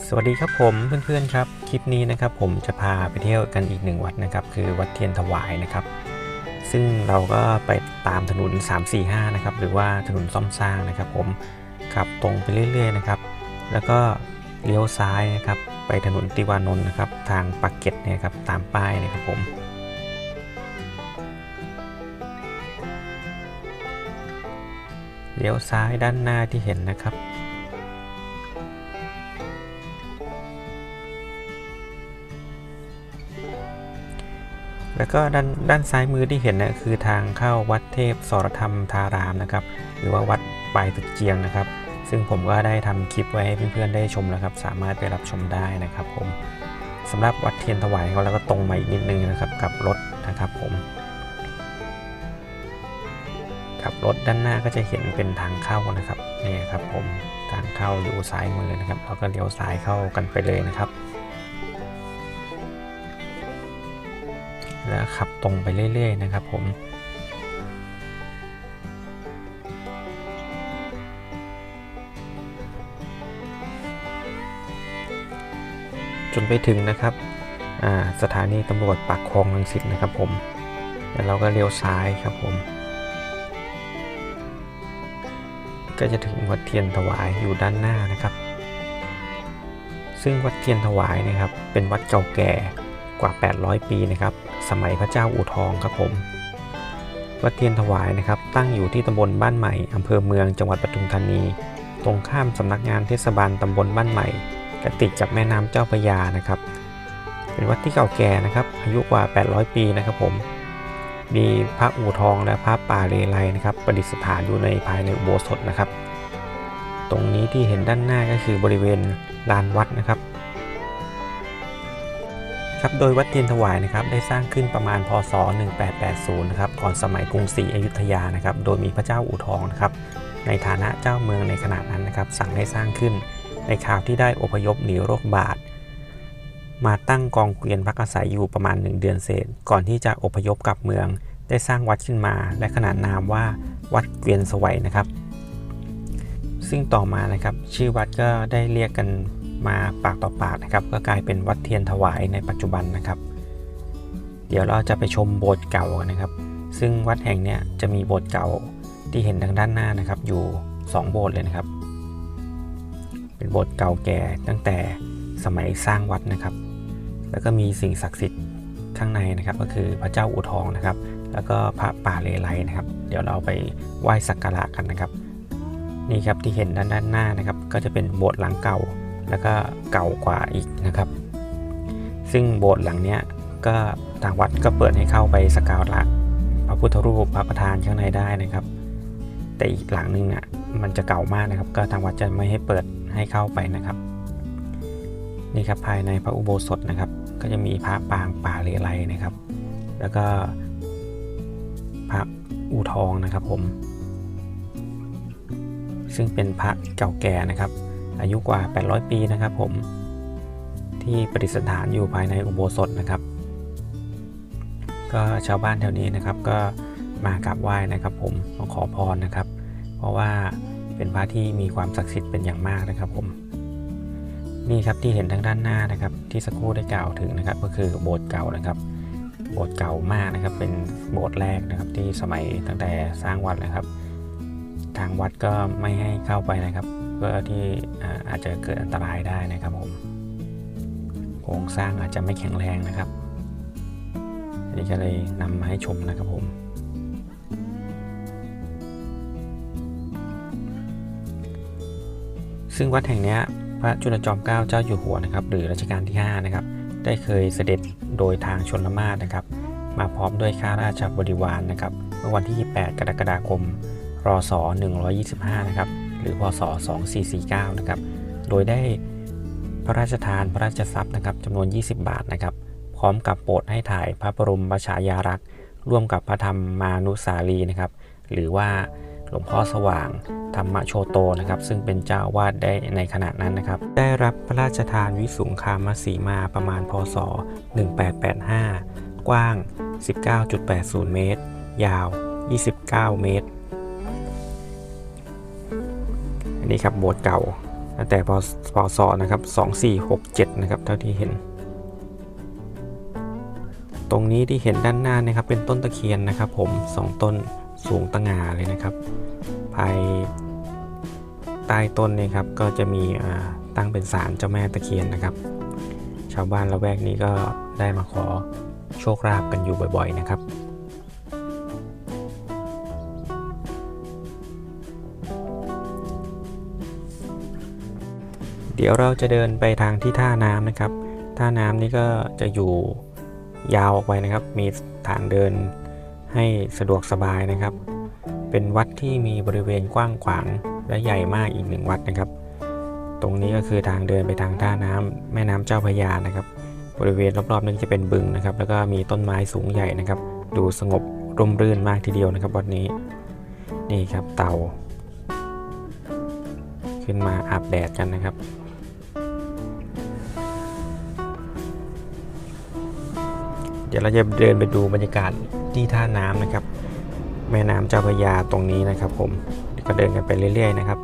สวัสดีครับผมเพื่อนๆครับ คลิปนี้นะครับผมจะพาไปเที่ยวกันอีกหนึ่งวัดนะครับคือวัดเทียนถวายนะครับ ซึ่งเราก็ไปตามถนน 345 นะครับหรือว่าถนนซ่อมสร้างนะครับ ผมขับตรงไปเรื่อย ๆ นะครับ แล้วก็เลี้ยวซ้ายนะครับ ไปถนนติวานนท์นะครับ ทางปากเกร็ดเนี่ยครับตามป้ายนะครับผมเลี้ยวซ้ายด้านหน้าที่เห็นนะครับ แล้วก็ด้านด้านซ้ายมือที่เห็นนะคือทางเข้าวัดเทพสรธรรมธารามนะครับ หรือว่าวัดปลายตึกเจียงนะครับ ซึ่งผมก็ได้ทำคลิปไว้ให้เพื่อนๆได้ชมแล้วครับ สามารถไปรับชมได้นะครับ ผมสำหรับวัดเทียนถวายเของเราก็ตรงมาอีกนิดนึงนะครับกับรถนะครับผมขับรถด้านหน้าก็จะเห็นเป็นทางเข้านะครับนี่ครับผมทางเข้าอยู่ซ้ายมือนะครับเราก็เลี้ยวซ้ายเข้ากันไปเลยนะครับ แล้วขับตรงไปเรื่อย ๆ นะครับผมจนไปถึงนะครับสถานีตำรวจปากคลองลังสิตนะครับผมแล้วเราก็เลี้ยวซ้ายครับผม ก็จะถึงวัดเทียนถวายอยู่ด้านหน้านะครับ ซึ่งวัดเทียนถวายนะครับเป็นวัดเก่าแก่กว่า 800 ปีนะครับ สมัยพระเจ้าอู่ทองครับผมวัดเทียนถวายนะครับ ตั้งอยู่ที่ตำบลบ้านใหม่อำเภอเมืองจังหวัดปทุมธานี ตรงข้ามสำนักงานเทศบาลตำบลบ้านใหม่กติดกับแม่น้ำเจ้าพระยานะครับ เป็นวัดที่เก่าแก่นะครับ อายุกว่า 800 ปีนะครับผม มีพระอู่ทองและพระป่าเลไลนะครับ ประดิษฐานอยู่ในภายในอุโบสถนะครับ ตรงนี้ที่เห็นด้านหน้าก็คือบริเวณลานวัดนะครับ ครับโดยวัดเทียนถวายนะครับได้สร้างขึ้นประมาณพศ 1880นะครับก่อนสมัยกรุงศรีอยุธยานะครับโดยมีพระเจ้าอู่ทองนะครับในฐานะเจ้าเมืองในขณะนั้นนะครับสั่งให้สร้างขึ้นในคราวที่ได้อพยพหนีโรคบาดมาตั้งกองเกวียนพักอาศัยอยู่ประมาณ 1 เดือนเศษ ก่อนที่จะอพยพกลับเมือง ได้สร้างวัดขึ้นมา และขนานนามว่าวัดเกวียนสวัยนะครับ ซึ่งต่อมานะครับ ชื่อวัดก็ได้เรียกกัน มาปากต่อปากนะครับ ก็กลายเป็นวัดเทียนถวายในปัจจุบันนะครับ เดี๋ยวเราจะไปชมโบสถ์เก่านะครับ ซึ่งวัดแห่งเนี้ยจะมีโบสถ์เก่าที่เห็นทางด้านหน้านะครับ อยู่ 2 โบสถ์เลยนะครับ เป็นโบสถ์เก่าแก่ตั้งแต่สมัยสร้างวัดนะครับ แล้วก็มีสิ่งศักดิ์สิทธิ์ข้างในนะครับ ก็คือพระเจ้าอู่ทองนะครับ แล้วก็พระป่าเลไลนะครับ เดี๋ยวเราไปไหว้สักการะกันนะครับ นี่ครับที่เห็นด้านด้านหน้านะครับ ก็จะเป็นโบสถ์หลังเก่า แล้วก็เก่ากว่าอีกนะครับ ซึ่งโบสถ์หลังเนี้ยก็ทางวัดก็เปิดให้เข้าไปสักการะพระพุทธรูปพระประธานข้างในได้นะครับ แต่อีกหลังนึงอะมันจะเก่ามากนะครับ ก็ทางวัดจะไม่ให้เปิดให้เข้าไปนะครับนี่ครับภายในพระอุโบสถนะครับ ก็จะมีพระปางป่าเลไลนะครับ แล้วก็พระอูทองนะครับผม ซึ่งเป็นพระเก่าแก่นะครับ อายุกว่า 800 ปีนะครับผมที่ประดิษฐานอยู่ภายในอุโบสถนะครับ ก็ชาวบ้านแถวนี้นะครับก็มากราบไหว้นะครับผมมาขอพรนะครับ เพราะว่าเป็นพระที่มีความศักดิ์สิทธิ์เป็นอย่างมากนะครับผมนี่ครับที่เห็นทางด้านหน้านะครับ ที่สักครู่ได้กล่าวถึงนะครับ ก็คือโบสถ์เก่านะครับ โบสถ์เก่ามากนะครับ เป็นโบสถ์แรกนะครับ ที่สมัยตั้งแต่สร้างวัดนะครับ ทางวัดก็ไม่ให้เข้าไปนะครับ พื่อที่อาจจะเกิดอันตรายได้นะครับผมโครงสร้างอาจจะไม่แข็งแรงนะครับอันนี้ก็เลยนำมาให้ชมนะครับผมซึ่งวัดแห่งนี้พระจุลจอมเกล้าเจ้าอยู่หัวนะครับ หรือรัชกาลที่ 5 นะครับ ได้เคยเสด็จโดยทางชนละมาศนะครับ มาพร้อมด้วยข้าราชบริวารนนะครับ เมื่อวันที่ 28 กรกฎาคม รศ 125 นะครับ หรือพศ 2449 นะครับ โดยได้พระราชทานพระราชทรัพย์นะครับจำนวน 20 บาทนะครับ พร้อมกับโปรดให้ถ่ายพระบรมฉายาลักษ์ร่วมกับพระธรรมมานุสารีนะครับ หรือว่าหลวงพ่อสว่างธรรมโชโตนะครับ ซึ่งเป็นเจ้าวาดได้ในขณะนั้นนะครับ ได้รับพระราชทานวิสุงคามสีมาประมาณพศ 1885 กว้าง 19.80 เมตร ยาว 29 เมตร อันนี้ครับโบสถ์เก่าตั้งแต่พพศนะครับ2467นะครับเท่าที่เห็น ตรงนี้ที่เห็นด้านหน้านะครับเป็นต้นตะเคียนนะครับ ผมสองต้นสูงตะหงาเลยนะครับ ภายใต้ต้นเนี่ยครับก็จะมีตั้งเป็นศาลเจ้าแม่ตะเคียนนะครับ ชาวบ้านละแวกนี้ก็ได้มาขอโชคลาภกันอยู่บ่อย ๆ นะครับ เดี๋ยวเราจะเดินไปทางที่ท่าน้ำนะครับ ท่าน้ำนี่ก็จะอยู่ยาวออกไปนะครับ มีทางเดินให้สะดวกสบายนะครับ เป็นวัดที่มีบริเวณกว้างขวางและใหญ่มากอีกหนึ่งวัดนะครับ ตรงนี้ก็คือทางเดินไปทางท่าน้ำแม่น้ำเจ้าพระยานะครับ บริเวณรอบๆนึงจะเป็นบึงนะครับ แล้วก็มีต้นไม้สูงใหญ่นะครับ ดูสงบร่มรื่นมากทีเดียวนะครับวัดนี้ นี่ครับเต่า ขึ้นมาอาบแดดกันนะครับ เดี๋ยวเราจะเดินไปดูบรรยากาศที่ท่าน้ำนะครับ แม่น้ำเจ้าพระยาตรงนี้นะครับ ผมก็เดินกันไปเรื่อย ๆ นะครับ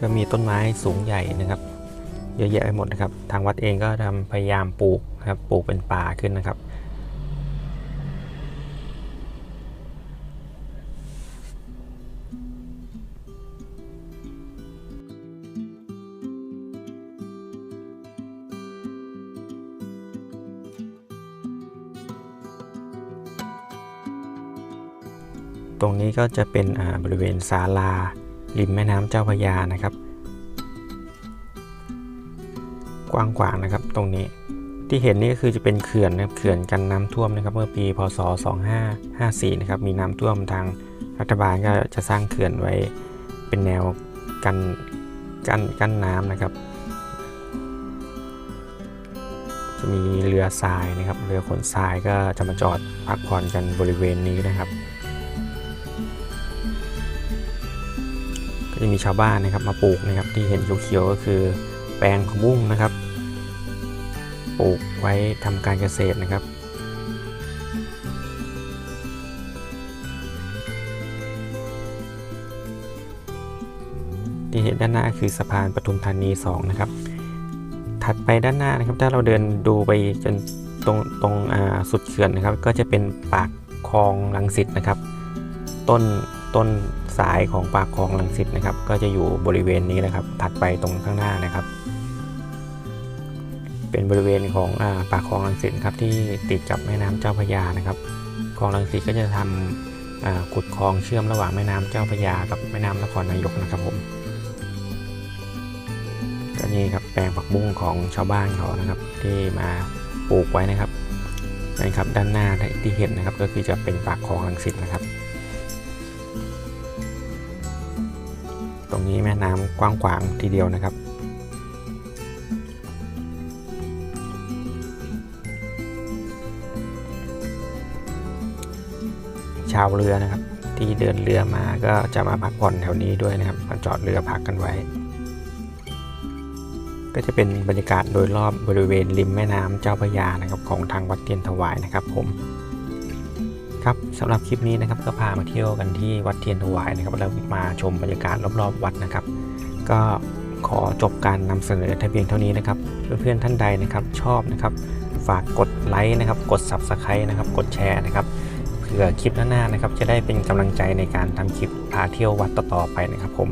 ก็มีต้นไม้สูงใหญ่นะครับ เยอะแยะไปหมดนะครับ ทางวัดเองก็ทำพยายามปลูกนะครับปลูกเป็นป่าขึ้นนะครับตรงนี้ก็จะเป็นอ่าบริเวณศาลา ริมแม่น้ำเจ้าพระยานะครับ กว้างขวางนะครับตรงนี้ที่เห็นนี่ก็คือจะเป็นเขื่อนนะครับเขื่อนกันน้ำท่วมนะครับ เมื่อปีพศ 2554 นะครับมีน้ำท่วมทางรัฐบาลก็จะสร้างเขื่อนไว้เป็นแนวกันกันกั้นน้ำนะครับ จะมีเรือทรายนะครับ เรือขนทรายก็จะมาจอดพักผ่อนกันบริเวณนี้นะครับ จะมีชาวบ้านนะครับมาปลูกนะครับที่เห็นเขียวๆก็คือแปลงของบุ้งนะครับ ปลูกไว้ทำการเกษตรนะครับที่เห็นด้านหน้าคือสะพานปทุมธานี 2 นะครับ ถัดไปด้านหน้านะครับ ถ้าเราเดินดูไปจนตรงตรงสุดเขื่อนนะครับ ก็จะเป็นปากคลองลังสิตนะครับ ต้น ต้นสายของปากคลองลังสิตนะครับ ก็จะอยู่บริเวณนี้นะครับ ถัดไปตรงข้างหน้านะครับ เป็นบริเวณของอปากคลองลังสิตครับที่ติดกับแม่น้ำเจ้าพระยานะครับคลองลังสิตก็จะทำอ่าขุดคลองเชื่อมระหว่างแม่น้ำเจ้าพระยากับแม่น้ำนครนายกนะครับผมก็นี่ครับแปลงผักบุ้งของชาวบ้านเขานะครับที่มาปลูกไว้นะครับนะครับด้านหน้าที่เห็นนะครับก็คือจะเป็นปากคลองลังสิตนะครับ ตรงนี้แม่น้ำกว้างขวางทีเดียวนะครับ ชาวเรือนะครับ ที่เดินเรือมาก็จะมาพักผ่อนแถวนี้ด้วยนะครับมาจอดเรือพักกันไว้ ก็จะเป็นบรรยากาศโดยรอบบริเวณริมแม่น้ำเจ้าพระยานะครับของทางวัดเทียนถวายนะครับผม ครับสำหรับคลิปนี้นะครับก็พามาเที่ยวกันที่วัดเทียนถวายนะครับแล้วมาชมบรรยากาศรอบๆ วัดนะครับ ก็ขอจบการนำเสนอทะเพียงเท่านี้นะครับ เพื่อนๆท่านใดนะครับชอบนะครับ ฝากกดไลค์นะครับ กด Subscribe นะครับ กดแชร์นะครับเผื่อคลิปหน้าๆนะครับ จะได้เป็นกำลังใจในการทำคลิปพาเที่ยววัดต่อๆไปนะครับผม